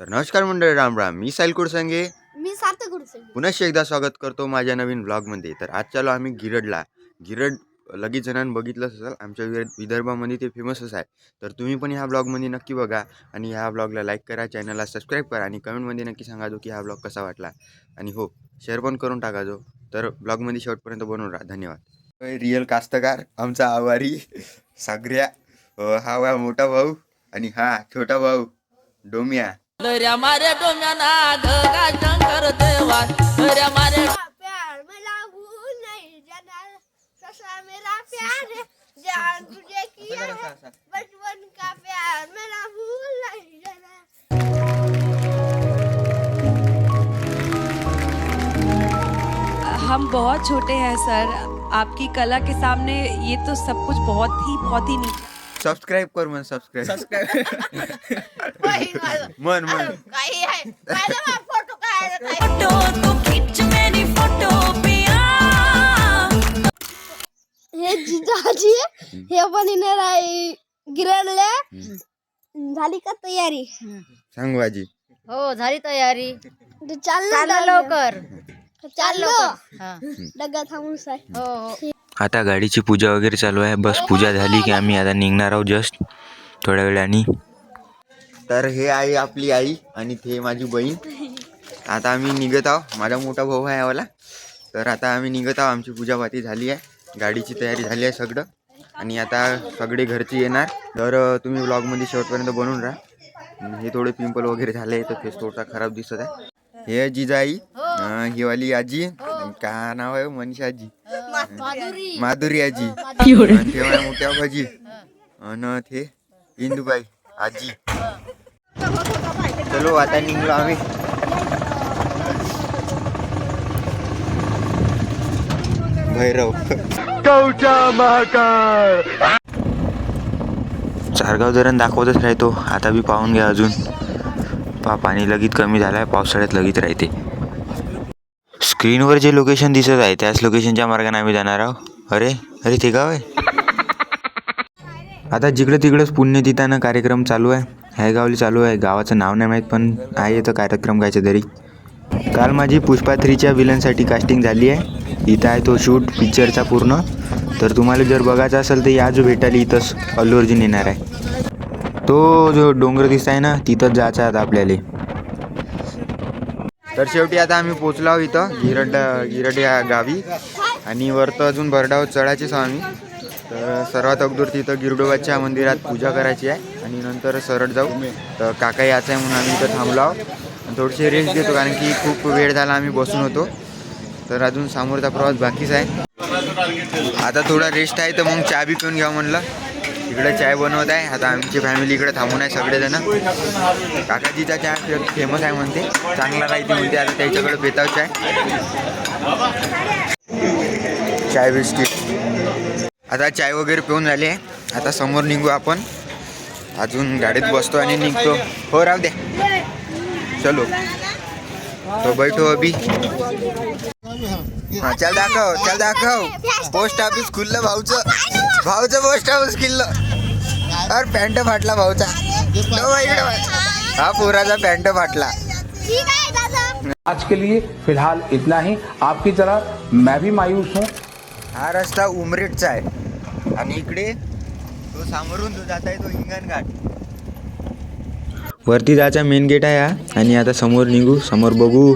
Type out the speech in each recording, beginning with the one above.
तर नमस्कार मंडळी राम राम. मी साईल कुडसंगे. मी सार्थक पुन्हा एकदा स्वागत करतो माझ्या नवीन व्लॉगमध्ये तर आज चालू आम्ही गिरडला. गिरड लगेच जणांनी बघितलंच असेल आमच्या विदर्भामध्ये ते फेमसच आहे. तर तुम्ही पण ह्या ब्लॉगमध्ये नक्की बघा आणि ह्या ब्लॉगला लाईक करा चॅनलला सबस्क्राईब करा आणि कमेंटमध्ये नक्की सांगा जो की हा ब्लॉग कसा वाटला. आणि हो शेअर पण करून टाका जो. तर ब्लॉगमध्ये शेवटपर्यंत बनवून राहा. धन्यवाद. रिअल कास्तकार आमचा आवारी सागऱ्या हा वा मोठा भाऊ आणि हा छोटा भाऊ डोमिया. दर्या मारे डोम्याना गगा शंकर देवा दर्या मारे प्यार मला भूल नहीं जाना। ससा मेरा प्यार है जान तुझे किया है। बचपन का प्यार मेरा भूल नहीं जाना। हम बहुत छोटे हैं सर। आपकी कला के सामने ये तो सब कुछ बहुत ही बहुत ही नीचे सबस्क्राईब कर मन सबस्क्राईब वही माझं. मन मन. काही आहे माझा बा फोटो काय काय फोटो तो खींच मेरी फोटो पिया हे। जिजाजी हे पण येणार आहे गिरडले झाली का तयारी। सांग बाजी हो झाली तयारी। चाललं चाललं लवकर चाललं डगा थांबून साय हो हो। आता गाडीची पूजा वगैरे चालू आहे. बस पूजा झाली की आम्ही आता निघणार आहोत जस्ट थोड्या वेळाने. तर हे आहे आपली आई आणि ते माझी बहीण. आता आम्ही निघत आहोत. माझा मोठा भाऊ आहे आम्हाला तर आता आम्ही निघत आहोत. आमची पूजापाती झाली आहे. गाडीची तयारी झाली आहे सगळं. आणि आता सगळे घरचे येणार. तर तुम्ही ब्लॉगमध्ये शेवटपर्यंत बनवून राहा. हे थोडे पिंपल वगैरे झाले तर फेस थोडा खराब दिसत आहे. हे जिजाई अं, ही वाली आजी का नाव आहे हो? मनीषा आजी. माधुरी. माधुरी आजी. आणि ते माझ्या मोठ्या भाजी आणि ते इंदुबाई आजी. चलो आता निघलो आम्ही. भैरव. चारगाव धरण दाखवतच राहतो. आता बी पाहून घ्या अजून. पा पाणी लगेच कमी झालं आहे पावसाळ्यात लगेच राहते. स्क्रीनवर जे लोकेशन दिसत आहे त्याच लोकेशनच्या मार्गाने आम्ही जाणार आहोत. अरे अरे ते गाव आहे. आता जिकडं तिकडंच पुण्यतिथानं कार्यक्रम चालू आहे ह्या गावली चालू आहे. गावाचं नाव नाही माहीत पण आहे तर कार्यक्रम कायचं तरी काल माझी पुष्पा थ्रीच्या विलनसाठी कास्टिंग झाली आहे. इथं आहे तो शूट पिक्चरचा पूर्ण. तर तुम्हाला जर बघायचा असेल तर या जो भेटायला इथंच अल्लू अर्जुन येणार आहे. तो जो डोंगर दिसत आहे ना तिथंच जायचं आहे आता आपल्याला. तर शेवटी आता आम्ही पोचलो आहोत इथं गिरड गिरड या गावी. आणि वरतं अजून भरडाव चढायचेच आहोत आम्ही तर सर्वात अगोदर तिथं गिरडोबाच्या मंदिरात पूजा करायची आहे. आणि नंतर सरळ जाऊ. तर काका यायचं आहे म्हणून आम्ही इथं थांबलो आहोत. आणि थोडीशी रेस्ट घेतो कारण की खूप वेळ झाला आम्ही बसून होतो. तर अजून समोरचा प्रवास बाकीच आहे. आता थोडा रेस्ट आहे तर मग चहा बी पिऊन घ्या म्हणलं. इकडे चाय बनवत आहे. आता आमची फॅमिली इकडे थांबून आहे सगळेजण. काकाजीचा चहा फेमस आहे म्हणते. चांगला राहते म्हणते. आता त्याच्याकडे बेताव चाय. चाय बिस्किट. आता चाय वगैरे पिऊन झाली आहे. आता समोर निघू आपण. अजून गाडीत बसतो आणि निघतो. हो राहू द्या चलो. तो बैठो अभी. हा चल दाखव चल दाखव. पोस्ट ऑफिस खुललं भाऊचं. भाऊचं पोस्ट ऑफिस खुललं अरे पॅन्ट फाटला भाऊचा. हा पोराचा पॅन्ट फाटला ठीक आहे दादा आज के लिए फिलहाल इतना ही। आपकी तरह मैं भी मायूस हूँ। हा रस्ता उमरेटचा आहे. आणि इकडे तो सामोरून जो जात आहे तो हिंगणघाट वरती जायचा मेन गेट आहे हा. आणि आता समोर निघू समोर बघू.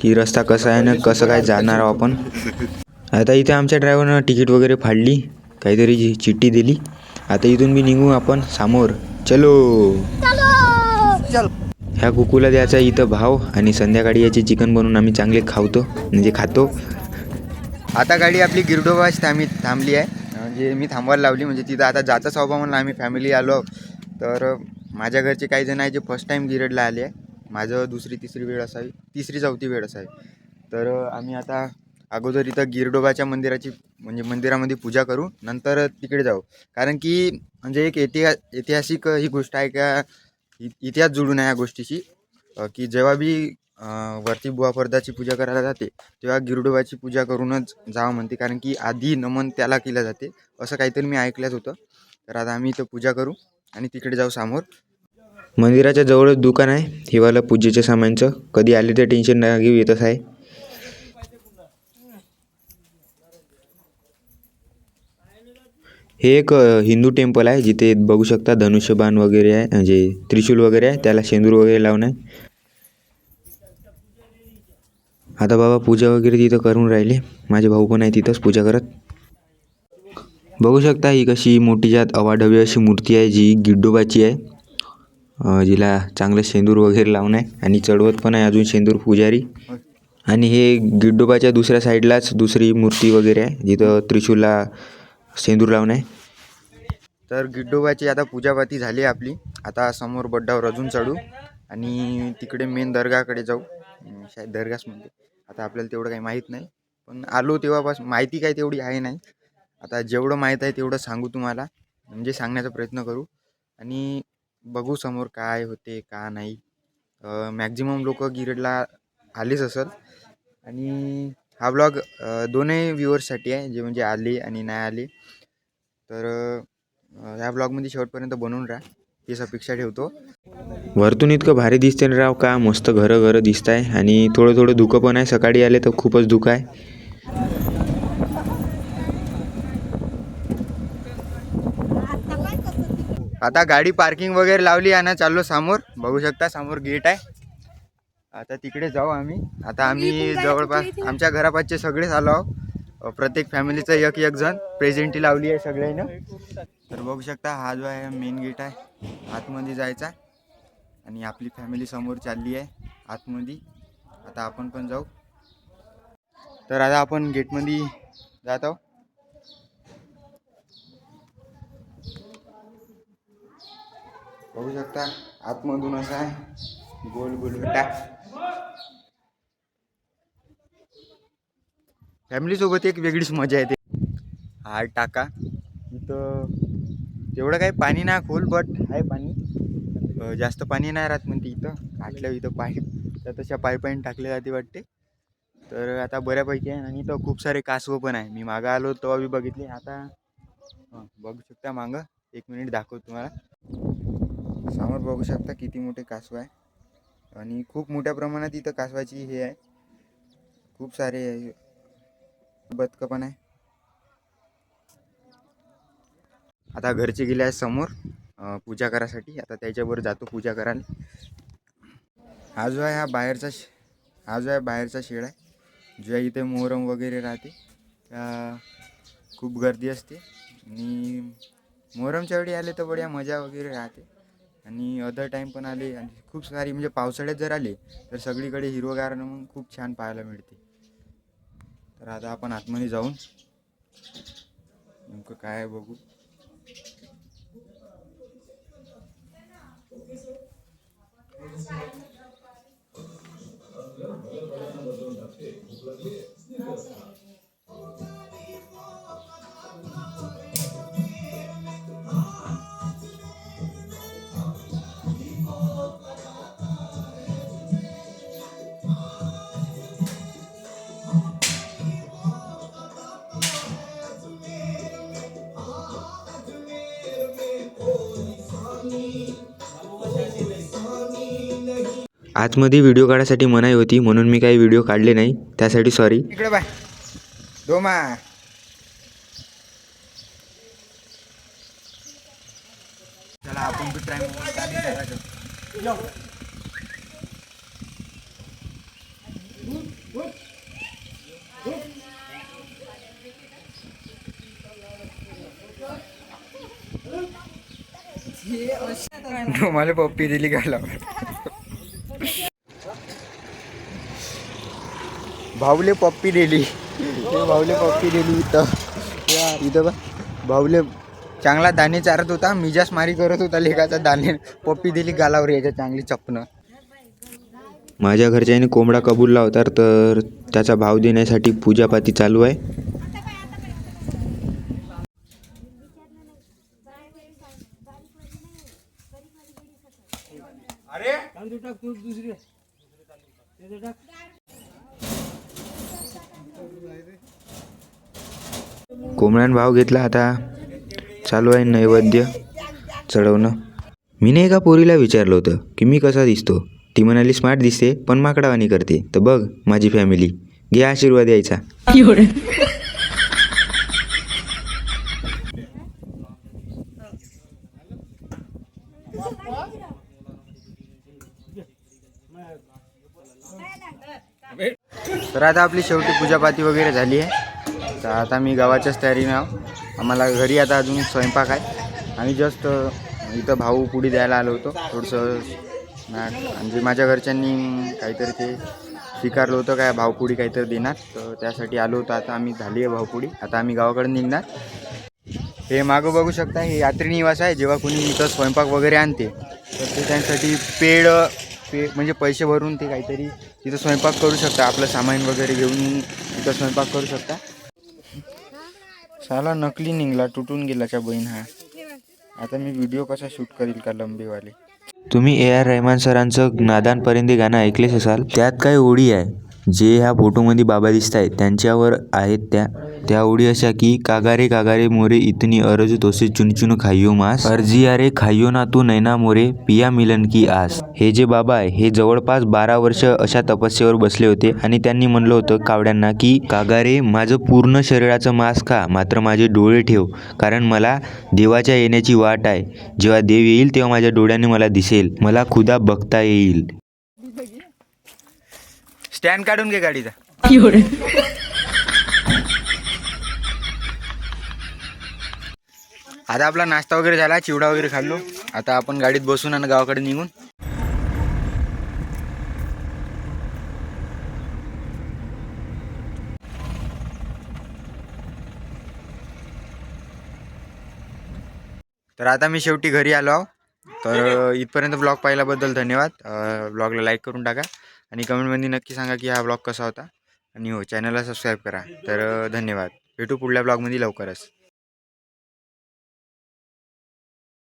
की रस्ता कसा आहे ना कसं काय जाणार आहोत आपण? आता इथे आमच्या ड्रायव्हरनं तिकीट वगैरे फाडली काहीतरी जी चिठ्ठी दिली. आता इथून बी निघू आपण समोर. चलो. ह्या कुकूला द्यायचा इथं भाव आणि संध्याकाळी याची चिकन बनवून आम्ही चांगले खावतो म्हणजे खातो. आता गाडी आपली गिरडोबाच थांबी थांबली आहे. म्हणजे मी थांबवायला लावली म्हणजे तिथं आता जाता स्वभाव म्हणून आम्ही फॅमिली आलो. तर माझ्या घरचे काही जण आहे जे फर्स्ट टाईम गिरडला आले आहे. माझं दुसरी तिसरी वेळ असावी तिसरी चौथी वेळ असावी. तर आम्ही आता अगोदर इथं गिरडोबाच्या मंदिराची म्हणजे मंदिरामध्ये पूजा करू नंतर तिकडे जाऊ. कारण की म्हणजे एक ऐतिहा ऐतिहासिक ही गोष्ट आहे का इ- इतिहास जुळून आहे या गोष्टीची की जेव्हा बी वरती बुवा पूजा करायला जाते तेव्हा गिरडोबाची पूजा करूनच जावं म्हणते. कारण की आधी नमन त्याला केलं जाते असं काहीतरी मी ऐकलंच होतं. तर आता आम्ही इथं पूजा करू आणि तिकडे जाऊ समोर. मंदिराच्या जवळच दुकान आहे. हिवाला पूजेच्या सामानचं. कधी आले तर टेन्शन ना घेऊ येतच आहे. हे एक हिंदू टेम्पल आहे. जिथे बघू शकता धनुष्यबाण वगैरे आहे. म्हणजे त्रिशूल वगैरे आहे. त्याला शेंदूर वगैरे लावून आहे. आता बाबा पूजा वगैरे तिथं करून राहिले. माझे भाऊ पण आहे तिथंच पूजा करत. बघू शकता ही कशी मोठी जात अवाढवी अशी मूर्ती आहे जी गिड्डोबाची आहे. जिला चांगलं शेंदूर वगैरे लावून आहे. आणि चढवत पण आहे अजून शेंदूर पुजारी. आणि हे गिड्डोबाच्या दुसऱ्या साईडलाच दुसरी मूर्ती वगैरे आहे. जिथं त्रिशूलला शेंदूर लावून आहे. तर गिड्डोबाची आता पूजापाती झाली आहे आपली. आता समोर बड्डावर अजून चढू. आणि तिकडे मेन दर्गाकडे जाऊ. शायद दर्गाच म्हणते. आता आपल्याला तेवढं काही माहीत नाही. पण आलो तेव्हापासून माहिती काय तेवढी आहे नाही. आता जेवढं माहीत आहे तेवढं सांगू तुम्हाला. म्हणजे सांगण्याचा प्रयत्न करू. आणि बघू समोर काय होते का नाही. मॅक्झिमम लोक गिरडला आलेच असेल. आणि हा ब्लॉग दोनही व्ह्युअर्ससाठी आहे जे म्हणजे आले आणि नाही आली. तर ह्या ब्लॉगमध्ये शेवटपर्यंत बनवून राहा. तीच अपेक्षा ठेवतो. वरतून इतकं भारी दिसते ना राव का मस्त घरं घरं दिसत आहे आणि थोडं थोडं धुकं पण आहे. सकाळी आले तर खूपच धुकं आहे. आता गाडी पार्किंग वगैरे लावली आहे ना चाललो समोर. बघू शकता समोर गेट आहे. आता तिकडे जाऊ आम्ही. आता आम्ही जवळपास आमच्या घरापासचे सगळेच आलो आहो अ, प्रत्येक फॅमिलीचं एक एक जण प्रेझेंटी लावली आहे सगळ्यांना. तर बघू शकता हा जो आहे मेन गेट आहे. आतमध्ये जायचा आणि आपली फॅमिली समोर चालली आहे. आतमध्ये. आता आपण पण जाऊ. तर आता आपण गेटमध्ये जात आहोत. बघू शकता आतमधून असं आहे. गोल गोल गटा फॅमिली सोबत एक वेगळीच मजा येते. हा टाका. इथं तेवढं काही पाणी नाही खोल बट आहे पाणी. जास्त पाणी नाही राहत म्हणते इथं. आटल्या इथं पाईप तर तशा पाईपाईन टाकले जाते वाटते. तर आता बऱ्यापैकी आहे. आणि इथं खूप सारे कासवं पण आहे. मी मागं आलो तेव्हा मी बघितले. आता बघू शकता मागं. एक मिनिट दाखवतो तुम्हाला. समोर बघू शकता किती मोठे कासव आहे. आणि खूप मोठ्या प्रमाणात इथं कासवाची हे आहे. खूप सारे बदकं पण आहे. आता घरचे गेले आहे समोर पूजा करायसाठी. आता त्याच्यावर जातो पूजा करायला. हा जो आहे हा बाहेरचा शे हा जो आहे बाहेरचा शेड आहे. जो आहे इथे मोहरम वगैरे राहते. खूप गर्दी असते. आणि मोहरमच्या वेळी आले तर बढिया मजा वगैरे राहते. आणि अदर टाईम पण आले आणि खूप सारी म्हणजे पावसाळ्यात जर आले तर सगळीकडे हिरवगार मग खूप छान पाहायला मिळते. तर आता आपण आतमध्ये जाऊन नेमकं काय बघू. आतमध्ये व्हिडिओ काढायसाठी मनाई होती म्हणून मी काही व्हिडिओ काढले नाही. त्यासाठी सॉरी इकडे बाय. डोमा. चला आपण डोमाला पप्पी दिली घाला भाऊले पप्पी दिली. ते भाऊले पप्पी दिली इथं. या इथं बा भाऊले चांगला दाणे चारत होता. मिजास मारी करत होता लेखाचा दाणे. पप्पी दिली गालावर याच्या चांगली चपणं माझ्या घरच्याने कोंबडा कबूलला होता तर त्याचा भाव देण्यासाठी पूजापाती चालू आहे. कोंबड्यानं भाव घेतला आता. चालू आहे नैवेद्य चढवणं. मी एका पोरीला विचारलं होतं की मी कसा दिसतो. ती म्हणाली स्मार्ट दिसते पण माकडावानी करते. तर बघ माझी फॅमिली घे आशीर्वाद यायचा. तर आता आपली शेवटी पूजापाती वगैरे झाली आहे. तर आता मी गावाच्याच तयारीने आहो. आम्हाला घरी आता अजून स्वयंपाक आहे. आम्ही जस्ट इथं भाऊ पुढी द्यायला आलो होतो. थोडंसं म्हणजे माझ्या घरच्यांनी काहीतरी ते स्वीकारलं होतं काय भावपुडी काहीतरी देणार. तर त्यासाठी आलो होतो. आता आम्ही झाली आहे भावपुडी आता आम्ही गावाकडे निघणार. हे मागं बघू शकता हे यात्री निवास आहे. जेव्हा कोणी इथं स्वयंपाक वगैरे आणते तर ते त्यांसाठी पेड पे म्हणजे पैसे भरून ते काहीतरी तिथं स्वयंपाक करू शकता. आपलं सामान वगैरे घेऊन तिथं स्वयंपाक करू शकता. साला नकली निघला तुटून गेलाच्या बहीण हा. आता मी व्हिडिओ कसा शूट करील का लंबीवाले? तुम्ही ए आर रहमान सरांचं नादान परिंदे गाणं ऐकलेच असाल त्यात काही ओळी आहे. जे ह्या फोटोमध्ये बाबा दिसत आहेत त्यांच्यावर आहेत त्या. त्या ओळी अशा की कागारे कागारे मोरे इतनी अरज तोसे चुन चुन खाइयो मास. अर्जी अरे खाइयो ना तू नैना मोरे पिया मिलन की आस. हे जे बाबा आहे हे जवळपास बारा वर्ष अशा तपस्येवर बसले होते आणि त्यांनी म्हणलं होतं कावड्यांना की कागारे माझं पूर्ण शरीराचं मांस खा मात्र माझे डोळे ठेव कारण मला देवाच्या येण्याची वाट आहे. जेव्हा देव येईल तेव्हा माझ्या डोळ्याने मला दिसेल. मला खुदा बघता येईल. स्टँड काढून घे गाडीचा. आता आपला नाश्ता वगैरे झाला चिवडा वगैरे खाल्लो. आता आपण गाडीत बसून आणि गावाकडे निघून. तर आता मी शेवटी घरी आलो आहो. तर इथपर्यंत ब्लॉग पाहिल्याबद्दल धन्यवाद. ब्लॉगला लाईक करून टाका आणि कमेंटमध्ये नक्की सांगा की हा ब्लॉग कसा होता. आणि हो चॅनलला सबस्क्राईब करा. तर धन्यवाद. भेटू पुढल्या ब्लॉगमध्ये लवकरच.